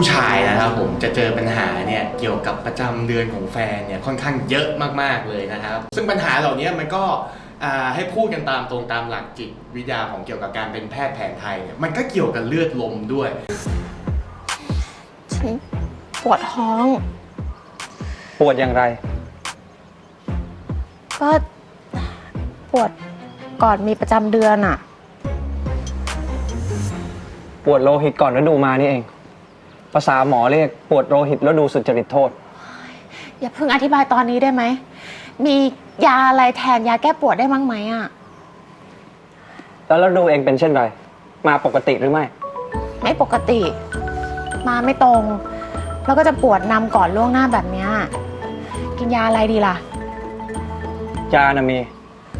ผู้ชายนะครับผมจะเจอปัญหาเนี่ยเกี่ยวกับประจำเดือนของแฟนเนี่ยค่อนข้างเยอะมากๆเลยนะครับ ซึ่งปัญหาเหล่านี้มันก็อ่าให้พูดกันตามตรงตามหลักจิตวิทยาของเกี่ยวกับการเป็นแพทย์แผนไทยเนี่ยมันก็เกี่ยวกับเลือดลมด้วย ฉันปวดท้อง ปวดอย่างไร ก็ปวดก่อนมีประจำเดือนอะปวดโลหิตก่อนฤดูมานี่เอง ภาษาหมอเรียกปวดโลหิตฤดูสุจริตโทษ อย่าเพิ่งอธิบายตอนนี้ได้ไหม มียาอะไรแทนยาแก้ปวดได้มั้งไหมอะแล้วฤดูเองเป็นเช่นไร มาปกติหรือไม่ ไม่ปกติ มาไม่ตรง แล้วก็จะปวดนำก่อนล่วงหน้าแบบเนี้ยกินยาอะไรดีล่ะ ยานะมี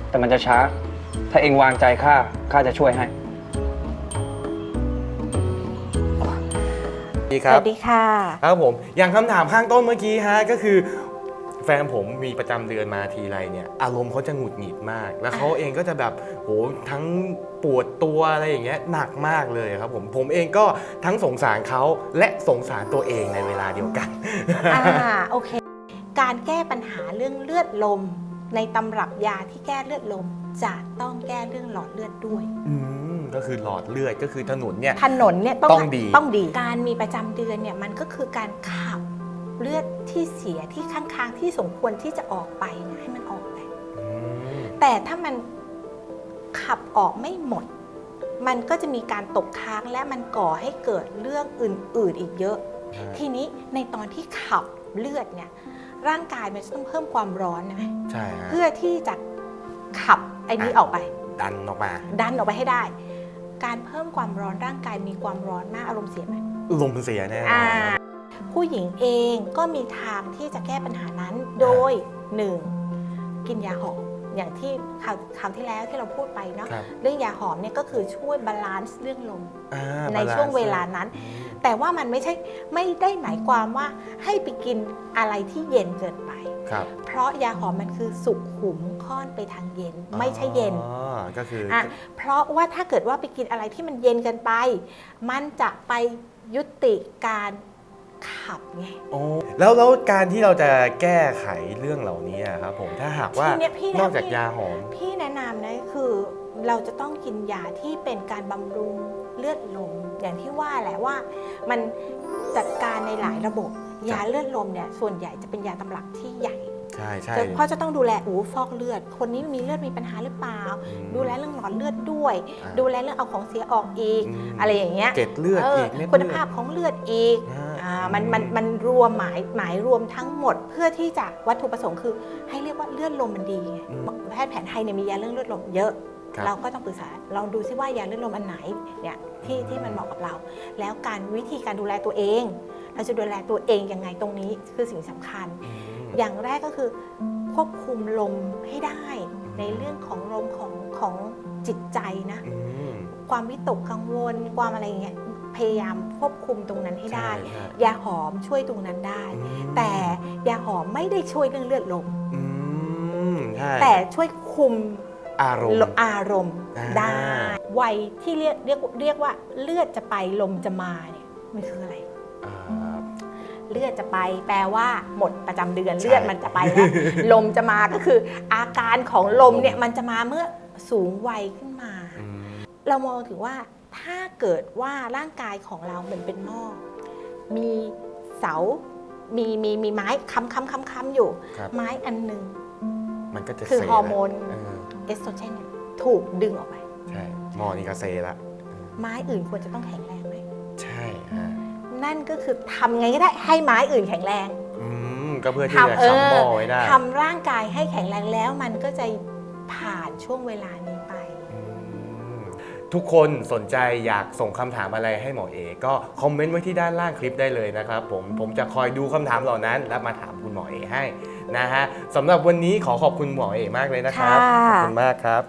แต่มันจะช้า ถ้าเองวางใจข้าข้าจะช่วยให้ ดีคสรับวัสดีค่ะ ครับผมอย่างคำถามข้างต้นเมื่อกี้ฮะก็คือ แฟนผมมีประจำเดือนมาทีไรเนี่ย อารมณ์เขาจะหงุดหงิดมาก แล้วเขาเองก็จะแบบโหทั้งปวดตัวอะไรอย่างเงี้ยหนักมากเลยครับผมผมเองก็ทั้งสงสารเขาและสงสารตัวเองในเวลาเดียวกัน อ่า โอเค การแก้ปัญหาเรื่องเลือดลม ในตำรับยาที่แก้เลือดลม จะต้องแก้เรื่องหลอดเลือดด้วย อืม ก็คือหลอดเลือดก็คือถนนเนี่ย ถนนเนี่ยต้องต้องดี ต้องดี การมีประจำเดือนเนี่ยมันก็คือการขับเลือดที่เสียที่ค้างๆที่สมควรที่จะออกไปนะให้มันออกไปอืมแต่ถ้ามันขับออกไม่หมด มันก็จะมีการตกค้างและมันก่อให้เกิดเรื่องอื่น ๆอีกเยอะ ทีนี้ในตอนที่ขับเลือดเนี่ยร่างกายมันจะต้องเพิ่มความร้อนนะใช่ฮะเพื่อที่จะขับไอ้นี้ออกไป ดันออกมา ดันออกไปให้ได้ การเพิ่มความร้อนร่างกายมีความร้อนมากอารมณ์เสียไหมลมเสียแน่นอนอ่าครับผู้หญิงเองก็มีทางที่จะแก้ปัญหานั้นโดย 1. กินยาหอม อย่างที่คราวคราวที่แล้วที่เราพูดไปเนาะครับเรื่องยาหอมเนี่ยก็คือช่วยบาลานซ์เรื่องลม อ่าในบาลานซ์ช่วงเวลานั้น อืม แต่ว่ามันไม่ใช่ไม่ได้หมายความว่าให้ไปกินอะไรที่เย็นเกินไป ครับเพราะยาหอมมันคือสุขุมค่อนไปทางเย็นไม่ใช่เย็น อ๋อก็คืออ อะเพราะว่าถ้าเกิดว่าไปกินอะไรที่มันเย็นเกินไป มันจะไปยุติการ ขับไงโอ้แล้วแล้วการที่เราจะแก้ไขเรื่องเหล่านี้อะครับผมถ้าหากว่าทีเนี้ยพี่นอกจากพี่ยาหอม พี่แนะนำนะคือเราจะต้องกินยาที่เป็นการบำรุงเลือดลม อย่างที่ว่าแหละว่า มันจัดการในหลายระบบ ยาเลือดลมเนี่ยส่วนใหญ่จะเป็นยาตำรับที่ใหญ่ ใช่ใช่ เพราะจะต้องดูแลอูฟอกเลือด คนนี้มีเลือดมีปัญหาหรือเปล่า อืมดูแลเรื่องหลอดเลือดด้วย อ่าดูแลเรื่องเอาของเสียออกอีก อืม อะไรอย่างเงี้ยเกล็ดเลือดเอออีกเม็ดคุณเลือดภาพของเลือดอีก อ่าอ่า มันมันมันรวมหมายหมายรวมทั้งหมด เพื่อที่จะวัตถุประสงค์คือ ให้เรียกว่าเลือดลมมันดีไงอืมแพทย์แผนไทยเนี่ยมียาเรื่องเลือดลมเยอะครับเราก็ต้องปรึกษาลองดูซิว่ายาเลือดลมอันไหนเนี่ยที่ที่มันเหมาะกับเรา แล้วการวิธีการดูแลตัวเอง เราจะดูแลตัวเองยังไงตรงนี้คือสิ่งสำคัญอืมอย่างแรกก็คือควบคุมลมให้ได้ในเรื่องของลมของของจิตใจนะอืมความวิตกกังวลความอะไรอย่างเงี้ย พยายามควบคุมตรงนั้นให้ได้ ใช่ใช่ ยาหอมช่วยตรงนั้นได้ อืมแต่ยาหอมไม่ได้ช่วยเรื่องเลือดลม อืมใช่แต่ช่วยคุมอารมณ์ อารมณ์อ่า ได้วัยที่เรียกเรียกเรียกว่าเลือดจะไปลมจะมาเนี่ยมันคืออะไร อ่า เลือดจะไปแปลว่าหมดประจำเดือนใช่เลือดมันจะไปแล้ว ลมจะมาก็คือ อาการของลมเนี่ยมันจะมาเมื่อสูงวัยขึ้นมา อืม เรามองถึงว่า ถ้าเกิดว่าร่างกายของเราเหมือนเป็นหม้อ มีเสา มีมีมีไม้ค้ำค้ำค้ำค้ำอยู่ ครับ ไม้อันหนึ่งมันก็จะคือเซฮอร์โมนแล้วเออเอสโตรเจนเนี่ยถูกดึงออกไป ใช่หมอนี่ก็เซละไม้อื่นควรจะต้องแข็งแรงไหมใช่ฮะนั่นก็คือทำไงก็ได้ให้ไม้อื่นแข็งแรงอืมก็เพื่อที่จะทำเอค้ำหม้ออไว้ได้ ทำร่างกายให้แข็งแรงแล้ว มันก็จะผ่านช่วงเวลานี้ไปอืม ทุกคนสนใจอยากส่งคำถามอะไรให้หมอเอก็คอมเมนต์ไว้ที่ด้านล่างคลิปได้เลยนะครับผมผมจะคอยดูคำถามเหล่านั้น แล้วมาถามคุณหมอเอให้นะฮะสำหรับวันนี้ขอขอบคุณหมอเอมากเลยนะครับ ค่ะ ขอบคุณมากครับ